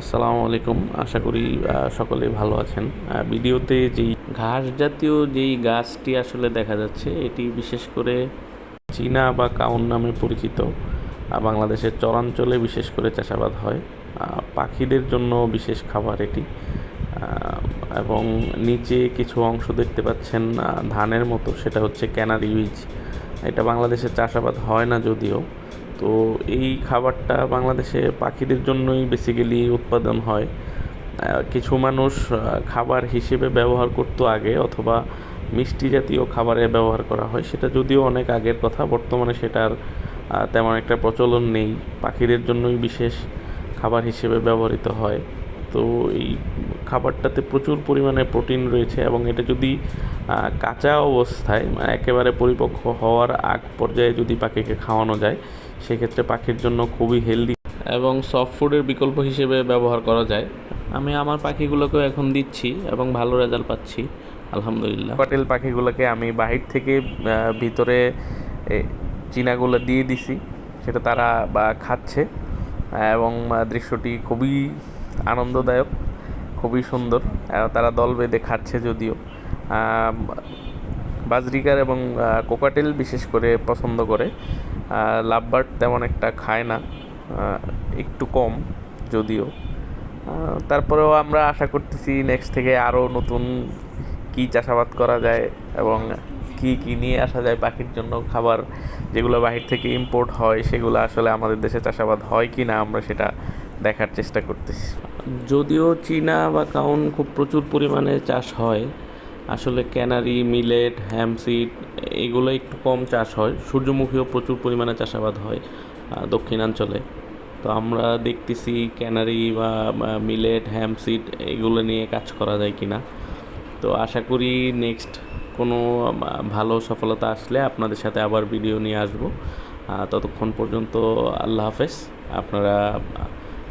আসসালামু আলাইকুম। আশা করি সকলে ভালো আছেন। ভিডিওতে যেই ঘাস জাতীয় যেই গাছটি আসলে দেখা যাচ্ছে, এটি বিশেষ করে চীনা বা কাউন নামে পরিচিত। বাংলাদেশের চরাঞ্চলে বিশেষ করে চাষাবাদ হয়। পাখিদের জন্য বিশেষ খাবার এটি। এবং নিচে কিছু অংশ দেখতে পাচ্ছেন ধানের মতো, সেটা হচ্ছে ক্যানারি বীজ এটা বাংলাদেশে চাষাবাদ হয় না যদিও। তো এই খাবারটা বাংলাদেশে পাখিদের জন্যই বেসিক্যালি উৎপাদন হয়। কিছু মানুষ খাবার হিসেবে ব্যবহার করতো আগে অথবা মিষ্টি জাতীয় খাবারে ব্যবহার করা হয়। সেটা যদিও অনেক আগের কথা, বর্তমানে সেটার তেমন একটা প্রচলন নেই। পাখিদের জন্যই বিশেষ খাবার হিসেবে ব্যবহৃত হয়। তো এই খাবারটাতে প্রচুর পরিমাণে প্রোটিন রয়েছে এবং এটা যদি কাঁচা অবস্থায় মানে একেবারে পরিপক্ক হওয়ার আগ পর্যায়ে যদি পাখিকে খাওয়ানো যায়, সেক্ষেত্রে পাখির জন্য খুবই হেলদি এবং সফট ফুডের বিকল্প হিসেবে ব্যবহার করা যায়। আমি আমার পাখিগুলোকেও এখন দিচ্ছি এবং ভালো রেজাল্ট পাচ্ছি, আলহামদুলিল্লাহ। পাটেল পাখিগুলোকে আমি বাহির থেকে ভিতরে চীনাগুলো দিয়ে দিছি, সেটা তারা, বা, খাচ্ছে, এবং দৃশ্যটি খুবই আনন্দদায়ক, খুবই সুন্দর। তারা দল বেঁধে খাচ্ছে যদিও। বাজরিকার এবং কোকাটেল বিশেষ করে পছন্দ করে। লাভবার্ড তেমন একটা খায় না একটু কম যদিও। তারপরেও আমরা আশা করতেছি নেক্সট থেকে আরও নতুন কী চাষাবাদ করা যায় এবং কী কী নিয়ে আসা যায় পাখির জন্য খাবার যেগুলো বাহির থেকে ইম্পোর্ট হয়, সেগুলো আসলে আমাদের দেশে চাষাবাদ হয় কি না আমরা সেটা দেখার চেষ্টা করতেছি। যদিও চীনা বা কাউন খুব প্রচুর পরিমাণে চাষ হয়, আসলে ক্যানারি, মিলেট হ্যামসিড এগুলো একটু কম চাষ হয়। সূর্যমুখীও প্রচুর পরিমাণে চাষাবাদ হয় দক্ষিণাঞ্চলে। তো আমরা দেখতেছি ক্যানারি বা মিলেট হ্যামসিড এগুলো নিয়ে কাজ করা যায় কি না তো আশা করি নেক্সট কোনো ভালো সফলতা আসলে আপনাদের সাথে আবার ভিডিও নিয়ে আসব। ততক্ষণ পর্যন্ত আল্লাহ হাফেজ। আপনারা